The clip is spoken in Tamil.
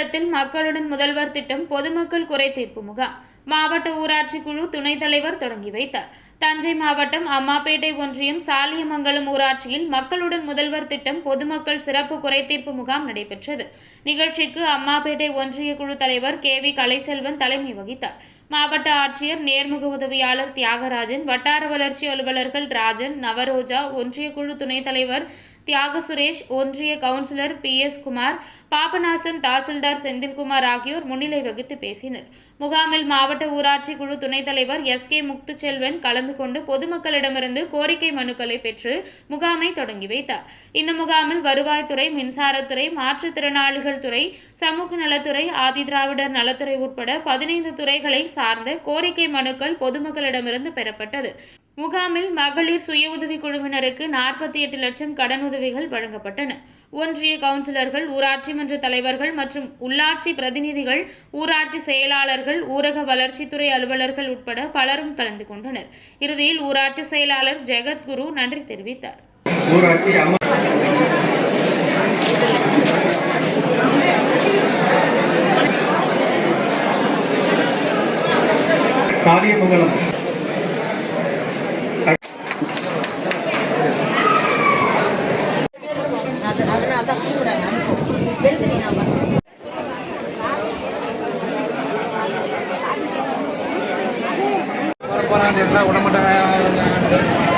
மட்டக்களப்பில் மக்களுடன் முதல்வர் திட்டம் பொதுமக்கள் குறை தீர்ப்பு முகாம். மாவட்ட ஊராட்சி குழு துணைத் தலைவர் தொடங்கி வைத்தார். தஞ்சை மாவட்டம் அம்மாப்பேட்டை ஒன்றியம் சாலியமங்கலம் ஊராட்சியில் மக்களுடன் முதல்வர் திட்டம் பொதுமக்கள் சிறப்பு குறைதீர்ப்பு முகாம் நடைபெற்றது. நிகழ்ச்சிக்கு அம்மாப்பேட்டை ஒன்றிய குழு தலைவர் கே. வி. கலைசெல்வன் தலைமை வகித்தார். மாவட்ட ஆட்சியர் நேர்முக உதவியாளர் தியாகராஜன் வட்டார வளர்ச்சி அலுவலர்கள் ராஜன் நவரோஜா ஒன்றிய குழு துணைத் தலைவர் தியாக சுரேஷ் ஒன்றிய councillor P. S. Kumar Papanasam tahsildar Senthilkumar ஆகியோர் முன்னிலை வகித்து பேசினர். முகாமில் மாவட்ட ஊராட்சி குழு துணைத் தலைவர் எஸ் கே முக்துச்செல்வன் கலந்து கொண்டு பொதுமக்களிடமிருந்து கோரிக்கை மனுக்களை பெற்று முகாமை தொடங்கி வைத்தார். இந்த முகாமில் வருவாய்த்துறை மின்சாரத்துறை மாற்றுத்திறனாளிகள் துறை சமூக நலத்துறை ஆதிதிராவிடர் நலத்துறை உட்பட பதினைந்து துறைகளை சார்ந்த கோரிக்கை மனுக்கள் பொதுமக்களிடமிருந்து பெறப்பட்டது. முகாமில் மகளிர் சுய உதவிக் குழுவினருக்கு நாற்பத்தி எட்டு லட்சம் கடன் உதவிகள் வழங்கப்பட்டன. ஒன்றிய கவுன்சிலர்கள் ஊராட்சி மன்ற தலைவர்கள் மற்றும் உள்ளாட்சி பிரதிநிதிகள் ஊராட்சி செயலாளர்கள் ஊரக வளர்ச்சித்துறை அலுவலர்கள் உட்பட பலரும் கலந்து கொண்டனர். இறுதியில் ஊராட்சி செயலாளர் ஜெகத்குரு நன்றி தெரிவித்தார். காரியமங்கலம். போகிறாங்க விட மாட்டாங்க